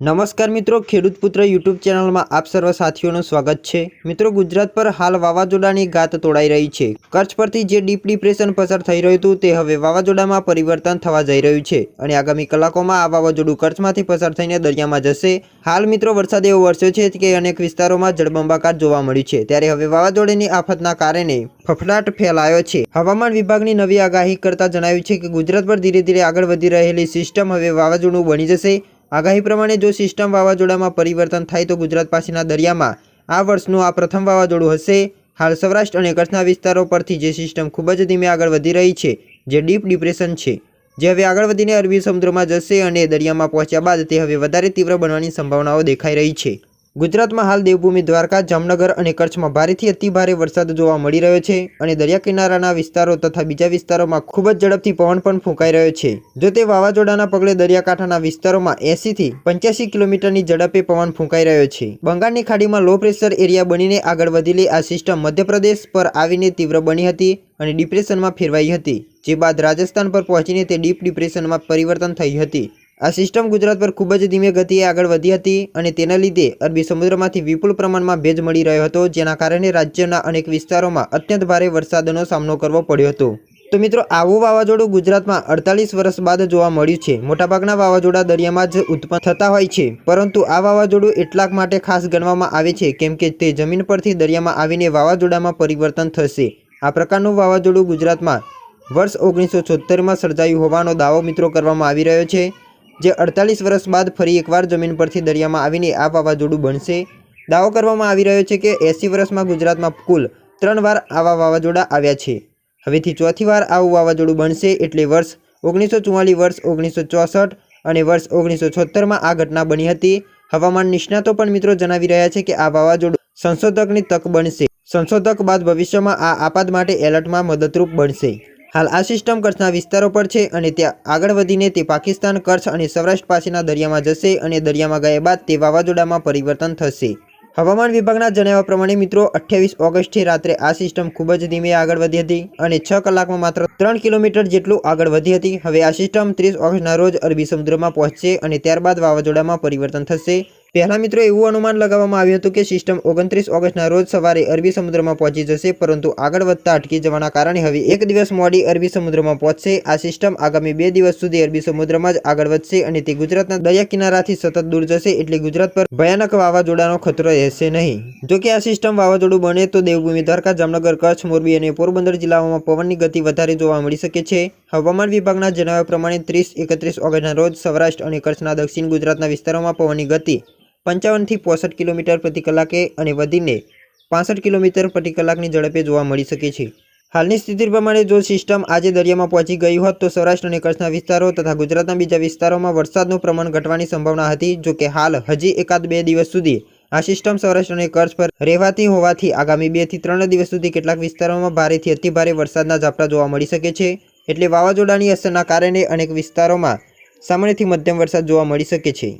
નમસ્કાર મિત્રો, ખેડૂત પુત્ર યુટ્યુબ ચેનલમાં આપ સર્વ સાથીઓનું સ્વાગત છે. મિત્રો, ગુજરાત પર હાલ વાવાઝોડાની ગાત તોડાઈ રહી છે. કચ્છ પરથી જે ડીપ ડિપ્રેશન પસાર થઈ રહ્યું હતું, તે હવે વાવાઝોડામાં પરિવર્તન થવા જઈ રહ્યું છે અને આગામી કલાકોમાં આ વાવાઝોડું કચ્છમાંથી પસાર થઈને દરિયામાં જશે. હાલ મિત્રો, વરસાદ એવો વરસ્યો છે કે અનેક વિસ્તારોમાં જળબંબાકાર જોવા મળ્યું છે. ત્યારે હવે વાવાઝોડાની આફતના કારણે ફફડાટ ફેલાયો છે. હવામાન વિભાગની નવી આગાહી કરતા જણાવ્યું છે કે ગુજરાત પર ધીરે ધીરે આગળ વધી રહેલી સિસ્ટમ હવે વાવાઝોડું બની જશે. આગાહી પ્રમાણે જો સિસ્ટમ વાવાઝોડામાં પરિવર્તન થાય તો ગુજરાત પાસેના દરિયામાં આ વર્ષનું આ પ્રથમ વાવાઝોડું હશે. હાલ સૌરાષ્ટ્ર અને કચ્છના વિસ્તારો પરથી જે સિસ્ટમ ખૂબ જ ધીમે આગળ વધી રહી છે, જે ડીપ ડિપ્રેશન છે, જે હવે આગળ વધીને અરબી સમુદ્રમાં જશે અને દરિયામાં પહોંચ્યા બાદ તે હવે વધારે તીવ્ર બનવાની સંભાવનાઓ દેખાઈ રહી છે. ગુજરાતમાં હાલ દેવભૂમિ દ્વારકા, જામનગર અને કચ્છમાં ભારેથી અતિભારે વરસાદ જોવા મળી રહ્યો છે અને દરિયા કિનારાના વિસ્તારો તથા બીજા વિસ્તારોમાં ખૂબ જ ઝડપથી પવન પણ ફૂંકાઈ રહ્યો છે. જો તે વાવાઝોડાના પગલે દરિયાકાંઠાના વિસ્તારોમાં એંસીથી પંચ્યાસી કિલોમીટરની ઝડપે પવન ફૂંકાઈ રહ્યો છે. બંગાળની ખાડીમાં લો પ્રેશર એરિયા બનીને આગળ વધેલી આ સિસ્ટમ મધ્યપ્રદેશ પર આવીને તીવ્ર બની હતી અને ડિપ્રેશનમાં ફેરવાઈ હતી, જે બાદ રાજસ્થાન પર પહોંચીને તે ડીપ ડિપ્રેશનમાં પરિવર્તન થઈ હતી. આ સિસ્ટમ ગુજરાત પર ખૂબ જ ધીમે ગતિએ આગળ વધી હતી અને તેના લીધે અરબી સમુદ્રમાંથી વિપુલ પ્રમાણમાં ભેજ મળી રહ્યો હતો, જેના કારણે રાજ્યના અનેક વિસ્તારોમાં અત્યંત ભારે વરસાદનો સામનો કરવો પડ્યો હતો. તો મિત્રો, આવું વાવાઝોડું ગુજરાતમાં અડતાલીસ વર્ષ બાદ જોવા મળ્યું છે. મોટાભાગના વાવાઝોડા દરિયામાં જ ઉત્પન્ન થતા હોય છે. પરંતુ આ વાવાઝોડું એટલાક માટે ખાસ ગણવામાં આવે છે, કેમ કે તે જમીન પરથી દરિયામાં આવીને વાવાઝોડામાં પરિવર્તન થશે. આ પ્રકારનું વાવાઝોડું ગુજરાતમાં વર્ષ ઓગણીસો છોતેરમાં સર્જાયું હોવાનો દાવો મિત્રો કરવામાં આવી રહ્યો છે. જે અડતાલીસ વર્ષ બાદ ફરી એકવાર જમીન પરથી દરિયામાં આવીને આ વાવાઝોડું બનશે. દાવો કરવામાં આવી રહ્યો છે કે એંસી વર્ષમાં ગુજરાતમાં કુલ ત્રણ વાર આવા વાવાઝોડા આવ્યા છે. હવેથી ચોથી વાર આવું વાવાઝોડું બનશે એટલે વર્ષ ઓગણીસો ચુમ્માલીસ વર્ષ ઓગણીસો ચોસઠ અને વર્ષ ઓગણીસો છોતેરમાં આ ઘટના બની હતી. હવામાન નિષ્ણાતો પણ મિત્રો જણાવી રહ્યા છે કે આ વાવાઝોડું સંશોધકની તક બનશે. સંશોધક બાદ ભવિષ્યમાં આ આપાત માટે એલર્ટમાં મદદરૂપ બનશે. હાલ આ સિસ્ટમ કચ્છના વિસ્તારો પર છે અને ત્યાં આગળ વધીને તે પાકિસ્તાન, કચ્છ અને સૌરાષ્ટ્ર પાસેના દરિયામાં જશે અને દરિયામાં ગયા બાદ તે વાવાઝોડામાં પરિવર્તન થશે. હવામાન વિભાગના જણાવ્યા પ્રમાણે મિત્રો, અઠ્યાવીસ ઓગસ્ટથી રાત્રે આ સિસ્ટમ ખૂબ જ ધીમે આગળ વધી હતી અને છ કલાકમાં માત્ર ત્રણ કિલોમીટર જેટલું આગળ વધી હતી. હવે આ સિસ્ટમ ત્રીસ ઓગસ્ટના રોજ અરબી સમુદ્રમાં પહોંચશે અને ત્યારબાદ વાવાઝોડામાં પરિવર્તન થશે. પહેલા મિત્રો એવું અનુમાન લગાવવામાં આવ્યું હતું કે સિસ્ટમ ઓગણત્રીસ ઓગસ્ટના રોજ સવારે અરબી સમુદ્રમાં પહોંચી જશે, પરંતુ આગળ વધતા અટકી જવાના કારણે હવે એક દિવસ મોડી અરબી સમુદ્રમાં પહોંચશે. આ સિસ્ટમ આગામી બે દિવસ સુધી અરબી સમુદ્રમાં જ આગળ વધશે અને તે ગુજરાતના દરિયા કિનારાથી સતત દૂર જશે, એટલે ગુજરાત પર ભયાનક વાવાઝોડાનો ખતરો રહેશે નહીં. જો કે આ સિસ્ટમ વાવાઝોડું બને તો દેવભૂમિ દ્વારકા, જામનગર, કચ્છ, મોરબી અને પોરબંદર જિલ્લાઓમાં પવનની ગતિ વધારે જોવા મળી શકે છે. હવામાન વિભાગના જણાવ્યા પ્રમાણે ત્રીસ, એકત્રીસ ઓગસ્ટના રોજ સૌરાષ્ટ્ર અને કચ્છના દક્ષિણ ગુજરાતના વિસ્તારોમાં પવનની ગતિ પંચાવનથી પોસઠ કિલોમીટર પ્રતિ કલાકે અને વધીને પાસઠ કિલોમીટર પ્રતિ કલાકની ઝડપે જોવા મળી શકે છે. હાલની સ્થિતિ પ્રમાણે જો સિસ્ટમ આજે દરિયામાં પહોંચી ગઈ હોત તો સૌરાષ્ટ્ર અને કચ્છના વિસ્તારો તથા ગુજરાતના બીજા વિસ્તારોમાં વરસાદનું પ્રમાણ ઘટવાની સંભાવના હતી, જો કે હાલ હજી એકાદ બે દિવસ સુધી આ સિસ્ટમ સૌરાષ્ટ્ર અને કચ્છ પર રહેવાતી હોવાથી આગામી બેથી ત્રણ દિવસ સુધી કેટલાક વિસ્તારોમાં ભારેથી અતિભારે વરસાદના ઝાપટા જોવા મળી શકે છે. એટલે વાવાઝોડાની અસરના કારણે અનેક વિસ્તારોમાં સામાન્યથી મધ્યમ વરસાદ જોવા મળી શકે છે.